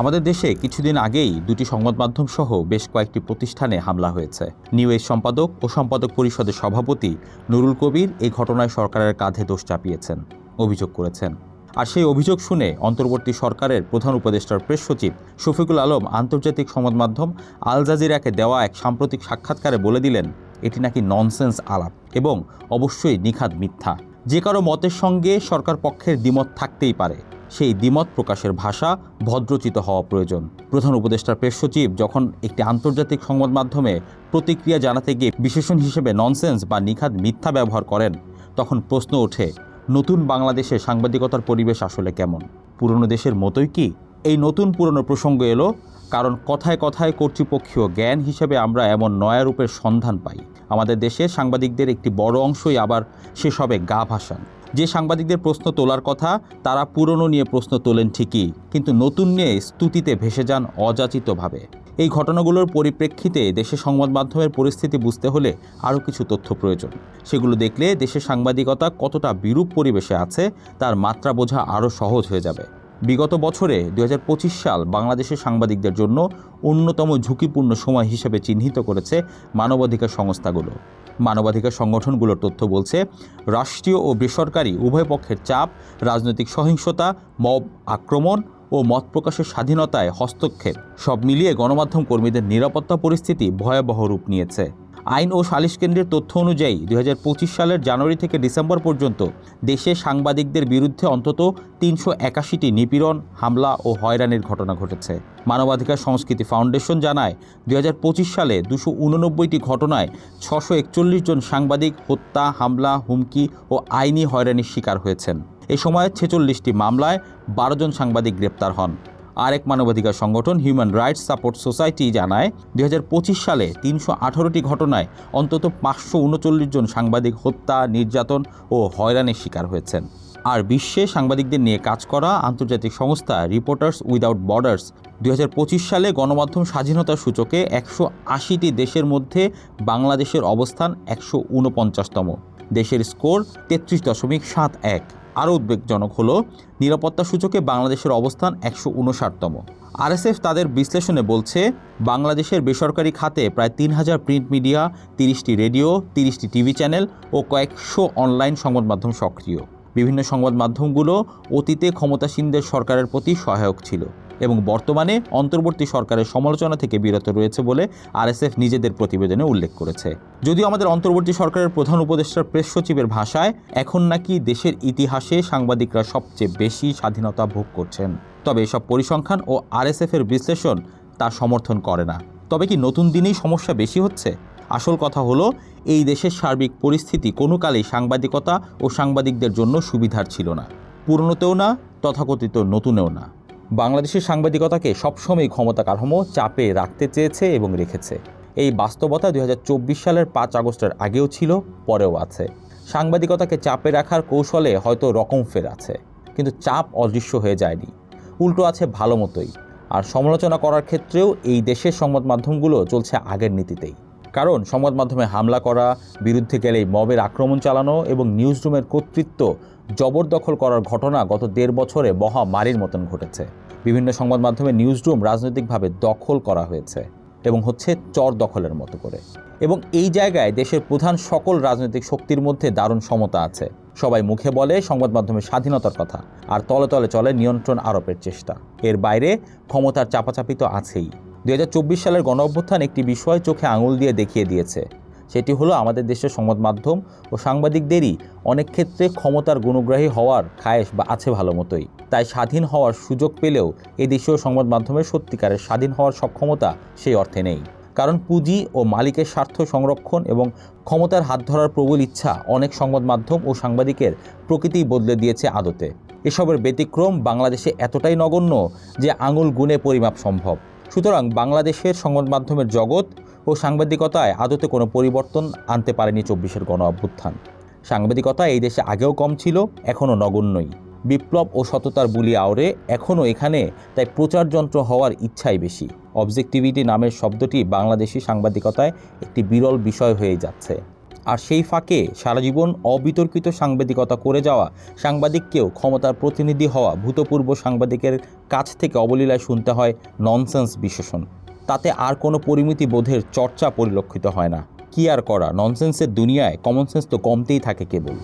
আমাদের দেশে কিছুদিন আগেই দুটি সংবাদ মাধ্যম সহ বেশ কয়েকটি প্রতিষ্ঠানে হামলা হয়েছে। নিউ এজ সম্পাদক ও সম্পাদক পরিষদের সভাপতি নুরুল কবির এই ঘটনায় সরকারের কাঁধে দোষ চাপিয়েছেন, অভিযোগ করেছেন। আর সেই অভিযোগ শুনে অন্তর্বর্তী সরকারের প্রধান উপদেষ্টার প্রেস সচিব শফিকুল আলম আন্তর্জাতিক সংবাদ মাধ্যম আল জাজিরাকে দেওয়া এক সাম্প্রতিক সাক্ষাৎকারে বলে দিলেন, এটি নাকি ননসেন্স আলাপ এবং অবশ্যই নিখাদ মিথ্যা। যে কারও মতের সঙ্গে সরকার পক্ষের দ্বিমত থাকতেই পারে। সেই দ্বিমত প্রকাশের ভাষা ভদ্রচিত হওয়া প্রয়োজন। প্রধান উপদেষ্টার প্রেস সচিব যখন একটি আন্তর্জাতিক সংবাদ মাধ্যমে প্রতিক্রিয়া জানাতে গিয়ে বিশেষণ হিসেবে ননসেন্স বা নিখাদ মিথ্যা ব্যবহার করেন, তখন প্রশ্ন ওঠে, নতুন বাংলাদেশে সাংবাদিকতার পরিবেশ আসলে কেমন? পুরনো দেশের মতোই কি? এই নতুন পুরনো প্রসঙ্গ এলো, কারণ কথায় কথায় কর্তৃপক্ষীয় জ্ঞান হিসেবে আমরা এমন নয়া রূপের সন্ধান পাই। আমাদের দেশের সাংবাদিকদের একটি বড় অংশই আবার সেসবে গা ভাসান। যে সাংবাদিকদের প্রশ্ন তোলার কথা, তারা পুরনো নিয়ে প্রশ্ন তোলেন ঠিকই, কিন্তু নতুন নিয়ে স্তুতিতে ভেসে যান অযাচিতভাবে। এই ঘটনাগুলোর পরিপ্রেক্ষিতে দেশের সংবাদ মাধ্যমের পরিস্থিতি বুঝতে হলে আরও কিছু তথ্য প্রয়োজন। সেগুলো দেখলে দেশের সাংবাদিকতা কতটা বিরূপ পরিবেশে আছে, তার মাত্রা বোঝা আরও সহজ হয়ে যাবে। বিগত বছরে দু হাজার পঁচিশ সাল বাংলাদেশের সাংবাদিকদের জন্য অন্যতম ঝুঁকিপূর্ণ সময় হিসেবে চিহ্নিত করেছে মানবাধিকার সংস্থাগুলো। মানবাধিকার সংগঠনগুলোর তথ্য বলছে, রাষ্ট্রীয় ও বেসরকারি উভয় পক্ষের চাপ, রাজনৈতিক সহিংসতা, মব আক্রমণ ও মত প্রকাশের স্বাধীনতায় হস্তক্ষেপ সব মিলিয়ে গণমাধ্যম কর্মীদের নিরাপত্তা পরিস্থিতি ভয়াবহ রূপ নিয়েছে। আইন ও সালিশ কেন্দ্রের তথ্য অনুযায়ী দুই হাজার পঁচিশ সালের জানুয়ারি থেকে ডিসেম্বর পর্যন্ত দেশে সাংবাদিকদের বিরুদ্ধে অন্তত তিনশো একাশিটি নিপীড়ন, হামলা ও হয়রানির ঘটনা ঘটেছে। মানবাধিকার সংস্কৃতি ফাউন্ডেশন জানায়, দুই হাজার পঁচিশ সালে দুশো উননব্বইটি ঘটনায় ছশো একচল্লিশ জন সাংবাদিক হত্যা, হামলা, হুমকি ও আইনি হয়রানির শিকার হয়েছেন। এ সময় ছেচল্লিশটি মামলায় বারো জন সাংবাদিক গ্রেপ্তার হন। আরেক মানবাধিকার সংগঠন হিউম্যান রাইটস সাপোর্ট সোসাইটি জানায়, দুই হাজার পঁচিশ সালে তিনশো আঠারোটি ঘটনায় অন্তত পাঁচশো উনচল্লিশ জন সাংবাদিক হত্যা, নির্যাতন ও হয়রানির শিকার হয়েছেন। আর বিশ্বে সাংবাদিকদের নিয়ে কাজ করা আন্তর্জাতিক সংস্থা রিপোর্টার্স উইদাউট বর্ডার্স দুই হাজার পঁচিশ সালে গণমাধ্যম স্বাধীনতার সূচকে একশো আশিটি দেশের মধ্যে বাংলাদেশের অবস্থান একশো উনপঞ্চাশতম। দেশের স্কোর তেত্রিশ দশমিক সাত এক। আরও উদ্বেগজনক হলো, নিরাপত্তা সূচকে বাংলাদেশের অবস্থান একশো উনষাটতম। আরএসএফ তাদের বিশ্লেষণে বলছে, বাংলাদেশের বেসরকারি খাতে প্রায় তিন হাজার প্রিন্ট মিডিয়া, তিরিশটি রেডিও, তিরিশটি টিভি চ্যানেল ও কয়েকশো অনলাইন সংবাদ মাধ্যম সক্রিয়। বিভিন্ন সংবাদ মাধ্যমগুলো অতীতে ক্ষমতাসীনদের সরকারের প্রতি সহায়ক ছিল। এবং বর্তমানে অন্তর্বর্তী সরকারের সমালোচনা থেকে বিরত রয়েছে বলে আরএসএফ নিজেদের প্রতিবেদনে উল্লেখ করেছে। যদিও আমাদের অন্তর্বর্তী সরকারের প্রধান উপদেষ্টার প্রেস সচিবের ভাষায়, এখন নাকি দেশের ইতিহাসে সাংবাদিকরা সবচেয়ে বেশি স্বাধীনতা ভোগ করছেন। তবে এসব পরিসংখ্যান ও আরএসএফের বিশ্লেষণ তা সমর্থন করে না। তবে কি নতুন দিনেই সমস্যা বেশি হচ্ছে? আসল কথা হলো, এই দেশের সার্বিক পরিস্থিতি কোনো কালেই সাংবাদিকতা ও সাংবাদিকদের জন্য সুবিধার ছিল না। পুরনোতেও না, তথাকথিত নতুনেও না। বাংলাদেশের সাংবাদিকতাকে সবসময় ক্ষমতা কাঠামো চাপে রাখতে চেয়েছে এবং রেখেছে। এই বাস্তবতা দুই হাজার চব্বিশ সালের পাঁচ আগস্টের আগেও ছিল, পরেও আছে। সাংবাদিকতাকে চাপে রাখার কৌশলে হয়তো রকম ফের আছে, কিন্তু চাপ অদৃশ্য হয়ে যায়নি। উল্টো আছে ভালো মতোই, আর সমালোচনা করার ক্ষেত্রেও এই দেশের সংবাদ মাধ্যমগুলো চলছে আগের নীতিতেই। কারণ সংবাদ মাধ্যমে হামলা করা, বিরুদ্ধে গেলেই মবের আক্রমণ চালানো এবং নিউজরুমের কর্তৃত্ব জবরদখল করার ঘটনা গত দেড় বছরে মহামারীর মতন ঘটেছে। বিভিন্ন সংবাদ মাধ্যমে নিউজরুম রাজনৈতিকভাবে দখল করা হয়েছে এবং হচ্ছে চর দখলের মতো করে। এবং এই জায়গায় দেশের প্রধান সকল রাজনৈতিক শক্তির মধ্যে দারুণ সমতা আছে। সবাই মুখে বলে সংবাদ মাধ্যমের স্বাধীনতার কথা, আর তলে তলে চলে নিয়ন্ত্রণ আরোপের চেষ্টা। এর বাইরে ক্ষমতার চাপাচাপি তো আছেই। দুই হাজার চব্বিশ সালের গণ অভ্যুত্থান একটি বিষয় চোখে আঙুল দিয়ে দেখিয়ে দিয়েছে। সেটি হলো আমাদের দেশের সংবাদ মাধ্যম ও সাংবাদিকদেরই অনেক ক্ষেত্রে ক্ষমতার গুণগ্রাহী হওয়ার খায়েশ বা আছে ভালো মতোই। তাই স্বাধীন হওয়ার সুযোগ পেলেও এই দেশীয় সংবাদ মাধ্যমের সত্যিকারের স্বাধীন হওয়ার সক্ষমতা সেই অর্থে নেই। কারণ পুঁজি ও মালিকের স্বার্থ সংরক্ষণ এবং ক্ষমতার হাত ধরার প্রবল ইচ্ছা অনেক সংবাদ মাধ্যম ও সাংবাদিকের প্রকৃতিই বদলে দিয়েছে আদতে। এসবের ব্যতিক্রম বাংলাদেশে এতটাই নগণ্য যে আঙুল গুণে পরিমাপ সম্ভব। সুতরাং বাংলাদেশের সংবাদ মাধ্যমের জগৎ ও সাংবাদিকতায় আদতে কোনো পরিবর্তন আনতে পারেনি চব্বিশের গণ অভ্যুত্থান। সাংবাদিকতা এই দেশে আগেও কম ছিল, এখনও নগণ্যই। বিপ্লব ও সততার বুলি আওরে এখনও এখানে, তাই প্রচার যন্ত্র হওয়ার ইচ্ছাই বেশি। অবজেক্টিভিটি নামের শব্দটি বাংলাদেশি সাংবাদিকতায় একটি বিরল বিষয় হয়ে যাচ্ছে। আর সেই ফাঁকে সারা জীবন অবিতর্কিত সাংবাদিকতা করে যাওয়া সাংবাদিককেও ক্ষমতার প্রতিনিধি হওয়া ভূতপূর্ব সাংবাদিকের কাছ থেকে অবলীলায় শুনতে হয় ননসেন্স বিশেষণ তাতে আর কোনো পরিমিতি বোধের চর্চা পরিলক্ষিত হয় না। কি আর করা? ননসেন্সের দুনিয়ায় কমন সেন্স তো কমতেই থাকে কেবল।